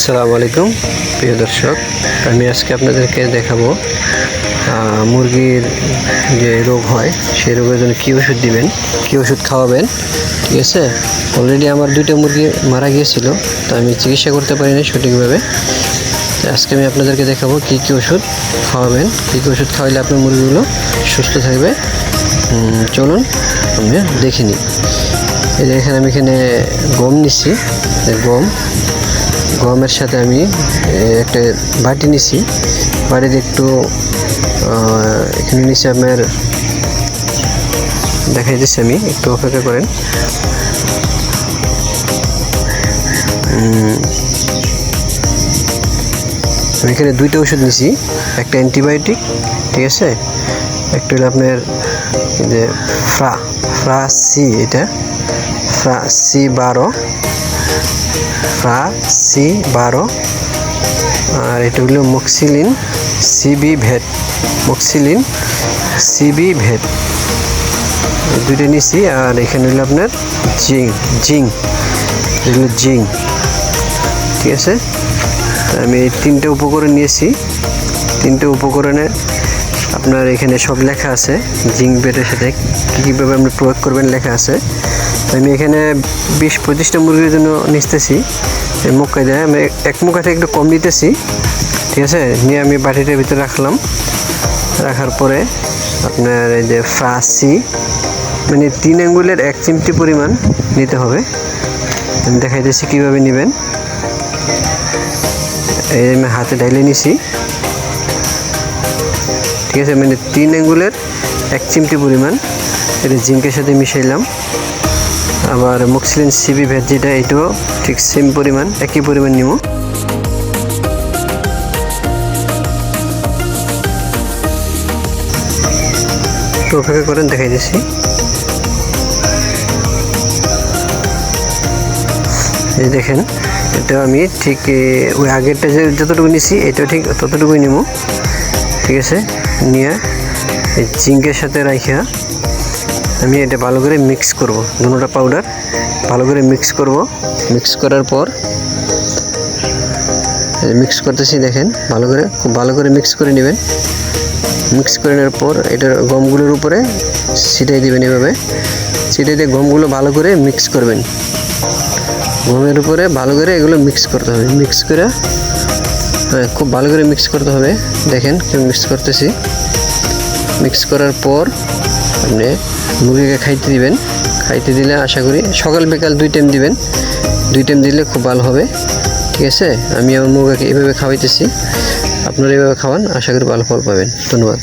আসসালামু আলাইকুম, প্রিয় দর্শক। আমি আজকে আপনাদেরকে দেখাবো মুরগির যে রোগ হয়, সেই রোগের জন্য কী ওষুধ দিবেন, কী ওষুধ খাওয়াবেন, ঠিক আছে? অলরেডি আমার দুইটা মুরগি মারা গিয়েছিল, তো আমি চিকিৎসা করতে পারিনি সঠিকভাবে। আজকে আমি আপনাদেরকে দেখাবো কী কী ওষুধ খাওয়াবেন, কী কী ওষুধ খাওয়াইলে আপনার মুরগিগুলো সুস্থ থাকবে। চলুন, আমি দেখে নিই। এখানে আমি এখানে গম নিচ্ছি গম গমের সাথে আমি একটা বাটি নিছি। বাটিতে একটু এখানে নিচে আপনার, দেখাই দিচ্ছি আমি, একটু অপেক্ষা করেন। আমি এখানে দুইটা ওষুধ নিছি, একটা অ্যান্টিবায়োটিক, ঠিক আছে? একটা হলো আপনার যে ফ্রা ফ্রা সি এটা, ফ্রা সি বারো। ফ্রা সি বারো আর এটা হলো moxilin CB vet, moxilin CB vet. দুইটা নিছি, আর এখানে হলো আপনার জিং জিং। এগুলো জিং। ঠিক আছে? আমি তিনটে উপকরণ নিয়েছি। তিনটে উপকরণে আপনার এখানে সব লেখা আছে। জিঙ্ক বেডের সাথে কীভাবে আপনি প্রয়োগ করবেন লেখা আছে। আমি এখানে বিশ পঁচিশটা মুরগির জন্য নিতেছি মুখায় দেয় আমি এক মুখা থেকে একটু কম নিতেছি। ঠিক আছে? নিয়ে আমি বাটিটার ভিতরে রাখলাম। রাখার পরে আপনার এই যে ফ্রাসি মানে তিন আঙ্গুলের এক চিমটি পরিমাণ নিতে হবে। দেখাইতেছি কীভাবে নেবেন। এই আমি হাতে ডাইলে নিছি। ঠিক আছে মানে তিন আঙ্গুলের এক চিমটি পরিমাণ এটা জিঙ্কের সাথে মিশাইলাম। আবার মক্সিলিন সিবি ভেজ যেটা ঠিক সেম পরিমাণ, একই পরিমাণ নিব। একটু অপেক্ষা করেন, দেখাই দিচ্ছি। এই দেখেন, এটা আমি ঠিক ওই আগেরটা যে যতটুকু নিছি এটাও ঠিক ততটুকুই নিব। ঠিক আছে? নিয়ে এই জিঙ্কের সাথে রাখিয়া আমি এটা ভালো করে মিক্স করব। দুটোটা পাউডার ভালো করে মিক্স করব। মিক্স করার পর মিক্স করতেছি, দেখেন, ভালো করে, খুব ভালো করে মিক্স করে নেবেন। মিক্স করে নেওয়ার পর এটার গমগুলোর উপরে ছিটাই দেবেন এভাবে। ছিটাই দিয়ে গমগুলো ভালো করে মিক্স করবেন। গমের উপরে ভালো করে এগুলো মিক্স করতে হবে। মিক্স করে খুব ভালো করে মিক্স করতে হবে। দেখেন মিক্স করতেছি। মিক্স করার পর আপনি মুরগিকে খাইতে দিবেন। খাইতে দিলে আশা করি সকাল বিকাল দুই টাইম দিবেন। দুই টাইম দিলে খুব ভালো হবে। ঠিক আছে? আমি আমার মুরগাকে এভাবে খাওয়াইতেছি। আপনারা এভাবে খাওয়ান, আশা করি ভালো ফল পাবেন। ধন্যবাদ।